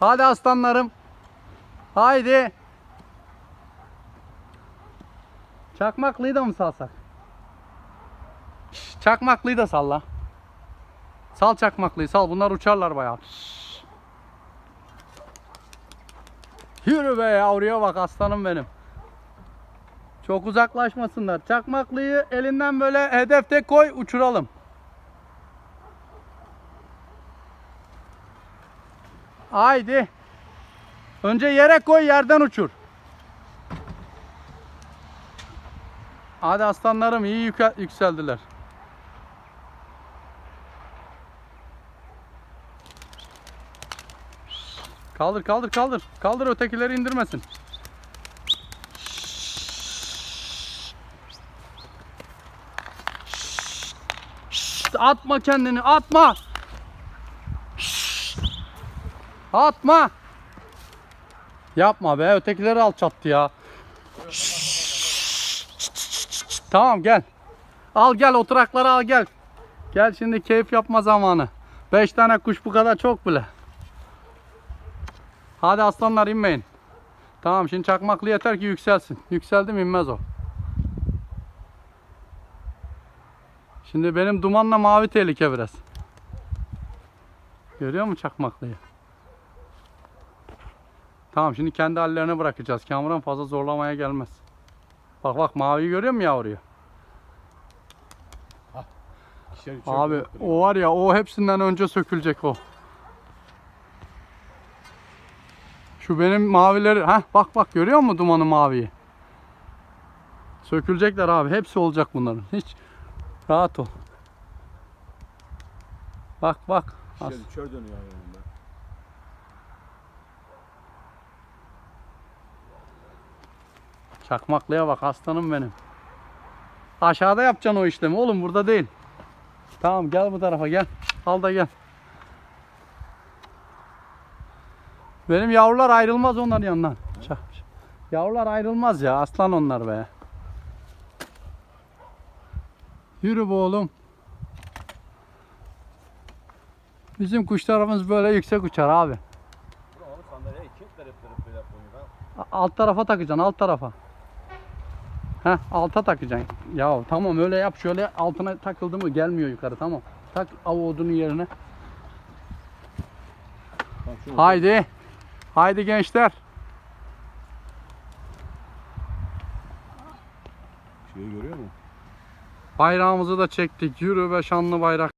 Hadi aslanlarım. Haydi. Çakmaklıyı da mı salsak? Şş, Çakmaklıyı da salla. Sal çakmaklıyı sal. Bunlar uçarlar bayağı. Şş. Yürü be yavruya bak aslanım benim. Çok uzaklaşmasınlar. Çakmaklıyı elinden böyle hedefte koy uçuralım. Haydi. Önce yere koy yerden uçur. Hadi aslanlarım iyi yükseldiler. Kaldır kaldır kaldır. Kaldır ötekileri indirmesin. Atma kendini atma. Atma. Yapma be ötekileri alçattı ya. Tamam gel. Al gel oturakları al gel. Gel şimdi keyif yapma zamanı. 5 tane kuş bu kadar çok bile. Hadi aslanlar inmeyin. Tamam şimdi çakmaklı yeter ki yükselsin. Yükseldi mi inmez o. Şimdi benim dumanla mavi tehlike biraz. Görüyor musun çakmaklıyı? Tamam şimdi kendi hallerine bırakacağız. Kamuran fazla zorlamaya gelmez. Bak bak maviyi görüyor musun yavruyu? Çok Abi o var ya o hepsinden önce sökülecek o. Şu benim mavileri ha bak bak görüyor musun dumanı maviyi? Sökülecekler abi hepsi olacak bunların. Hiç rahat ol. Bak bak. İşleri çöl dönüyor yanında. Çakmaklıya bak aslanım benim. Aşağıda yapacaksın o işlemi oğlum burada değil. Tamam gel bu tarafa gel. Al da gel. Benim yavrular ayrılmaz onların yanından. Çak- Yavrular ayrılmaz ya aslan onlar be. Yürü bu oğlum. Bizim kuşlarımız böyle yüksek uçar abi. Alt tarafa takacaksın alt tarafa. Heh alta takacaksın. Ya tamam öyle yap şöyle altına takıldı mı gelmiyor yukarı tamam. Tak avudunun yerine. Bak şunu Haydi. Haydi gençler. Şeyi görüyor musun? Bayrağımızı da çektik. Yürü be şanlı bayrak.